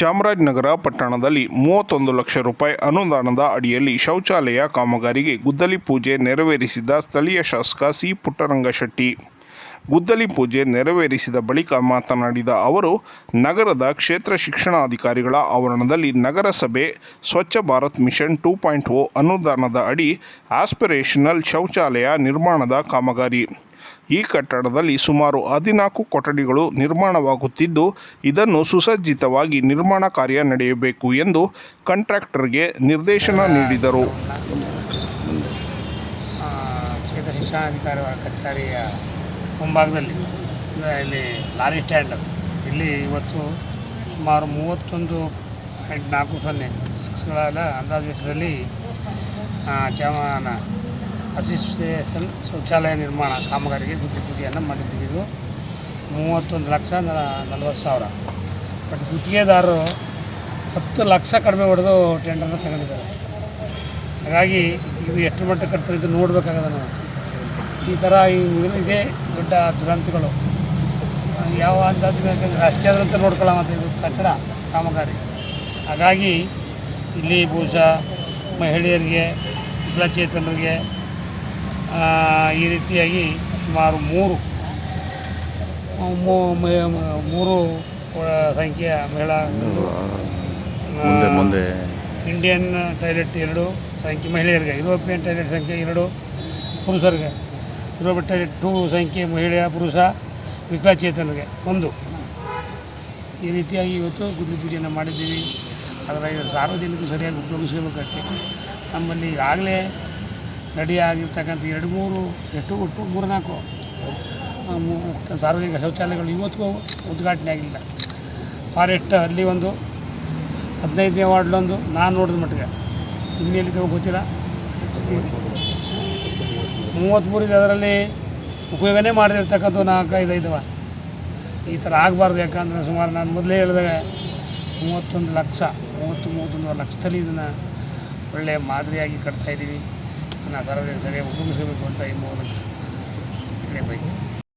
ಚಾಮರಾಜನಗರ ಪಟ್ಟಣದಲ್ಲಿ ಮೂವತ್ತೊಂದು ಲಕ್ಷ ರೂಪಾಯಿ ಅನುದಾನದ ಅಡಿಯಲ್ಲಿ ಶೌಚಾಲಯ ಕಾಮಗಾರಿಗೆ ಗುದ್ದಲಿ ಪೂಜೆ ನೆರವೇರಿಸಿದ ಸ್ಥಳೀಯ ಶಾಸಕ ಸಿ ಪುಟ್ಟರಂಗಶೆಟ್ಟಿ. ಗುದ್ದಲಿ ಪೂಜೆ ನೆರವೇರಿಸಿದ ಬಳಿಕ ಮಾತನಾಡಿದ ಅವರು, ನಗರದ ಕ್ಷೇತ್ರ ಶಿಕ್ಷಣಾಧಿಕಾರಿಗಳ ಆವರಣದಲ್ಲಿ ನಗರಸಭೆ Swachh Bharat mission two point O ಅನುದಾನದ ಅಡಿ ಆಸ್ಪಿರೇಷನಲ್ ಶೌಚಾಲಯ ನಿರ್ಮಾಣದ ಕಾಮಗಾರಿ. ಈ ಕಟ್ಟಡದಲ್ಲಿ ಸುಮಾರು ಹದಿನಾಲ್ಕು ಕೊಠಡಿಗಳು ನಿರ್ಮಾಣವಾಗುತ್ತಿದ್ದು, ಇದನ್ನು ಸುಸಜ್ಜಿತವಾಗಿ ನಿರ್ಮಾಣ ಕಾರ್ಯ ನಡೆಯಬೇಕು ಎಂದು ಕಾಂಟ್ರಾಕ್ಟರ್ಗೆ ನಿರ್ದೇಶನ ನೀಡಿದರು. ಕ್ಷೇತ್ರ ಕಚೇರಿಯ ಮುಂಭಾಗದಲ್ಲಿ ಇಲ್ಲಿ ಲಾರಿ ಸ್ಟ್ಯಾಂಡ್. ಇಲ್ಲಿ ಇವತ್ತು ಸುಮಾರು ಮೂವತ್ತೊಂದು ನಾಲ್ಕು ಸೊನ್ನೆ ಅಂದಾಜು ವೆಚ್ಚದಲ್ಲಿ ಅಸಿಸ್ಟೇಷನ್ ಶೌಚಾಲಯ ನಿರ್ಮಾಣ ಕಾಮಗಾರಿಗೆ ಗುದ್ದಿ ಪೂಜೆಯನ್ನು ಮಾಡಿದ್ದೀವಿ. ಮೂವತ್ತೊಂದು ಲಕ್ಷ ನಲವತ್ತು ಸಾವಿರ. ಬಟ್ ಗುತ್ತಿಗೆದಾರರು ಹತ್ತು ಲಕ್ಷ ಕಡಿಮೆ ಹೊಡೆದು ಟೆಂಡರ್ನ ತಗೊಂಡಿದ್ದಾರೆ. ಹಾಗಾಗಿ ಇದು ಎಷ್ಟು ಕಟ್ತಾರೆ ಇದು ನೋಡಬೇಕಾಗದ ನಾವು. ಈ ಥರ ಇದೇ ದೊಡ್ಡ ದುರಂತಗಳು. ಯಾವ ಅಂದಾಜು ರಾಷ್ಟ್ರೀಯ ನೋಡ್ಕೊಳ್ಳೋ ಮತ್ತು ಇದು ಕಟ್ಟಡ ಕಾಮಗಾರಿ. ಹಾಗಾಗಿ ಇಲ್ಲಿ ಬಹುಶಃ ಮಹಿಳೆಯರಿಗೆ, ವಿಕಲಚೇತನರಿಗೆ ಈ ರೀತಿಯಾಗಿ ಸುಮಾರು ಮೂರು ಮೂರು ಸಂಖ್ಯೆಯ ಮಹಿಳಾ ಮುಂದೆ ಇಂಡಿಯನ್ ಟಾಯ್ಲೆಟ್ ಎರಡು ಸಂಖ್ಯೆ ಮಹಿಳೆಯರಿಗೆ ಯುರೋಪಿಯನ್ ಟಾಯ್ಲೆಟ್ ಸಂಖ್ಯೆ ಎರಡು ಪುರುಷರಿಗೆ. ಯುರೋಪಿಯನ್ ಟಾಯ್ಲೆಟ್ ಟೂ ಸಂಖ್ಯೆ ಮಹಿಳೆಯ ಪುರುಷ ವಿಕಲಚೇತನರಿಗೆ. ಒಂದು. ಈ ರೀತಿಯಾಗಿ ಇವತ್ತು ಗುದ್ಲಿ ಪೂಜೆಯನ್ನು ಮಾಡಿದ್ದೀವಿ. ಅದರ ಸಾರ್ವಜನಿಕರು ಸರಿಯಾಗಿ ಉಪಯೋಗಿಸಬೇಕಾಗ್ತದೆ ನಮ್ಮಲ್ಲಿ ಈಗಾಗಲೇ ರೆಡಿ ಆಗಿರ್ತಕ್ಕಂಥ ಎರಡು ಮೂರು, ಎಷ್ಟು ಒಟ್ಟು ಮೂರು ನಾಲ್ಕು ಸಾರ್ವಜನಿಕ ಶೌಚಾಲಯಗಳು ಇವತ್ತಿಗೂ ಉದ್ಘಾಟನೆ ಆಗಿಲ್ಲ. ಫಾರೆಸ್ಟ್ ಅಲ್ಲಿ ಒಂದು ಹದಿನೈದನೇ ವಾರ್ಡ್ಲೊಂದು ನಾನು ನೋಡಿದ ಮಟ್ಟಿಗೆ. ಇನ್ನೆಲ್ಲಿ ಗೊತ್ತಿಲ್ಲ. ಮೂವತ್ತ್ಮೂರು ಇದೆ ಅದರಲ್ಲಿ ಉಪಯೋಗನೇ ಮಾಡದಿರ್ತಕ್ಕಂಥ ನಾಲ್ಕು ಐದು ಐದವ. ಈ ಥರ ಆಗಬಾರ್ದು ಯಾಕಂದರೆ ಸುಮಾರು ನಾನು ಮೊದಲೇ ಹೇಳಿದಾಗ ಮೂವತ್ತೊಂದು ಲಕ್ಷ ಮೂವತ್ತು ಮೂವತ್ತೊಂದು ಲಕ್ಷದಲ್ಲಿ ಇದನ್ನು ಒಳ್ಳೆಯ ಮಾದರಿಯಾಗಿ ಕಟ್ತಾ నా తర్వాత సరే కుటుంబ సభ్యులు కొంత ఏమో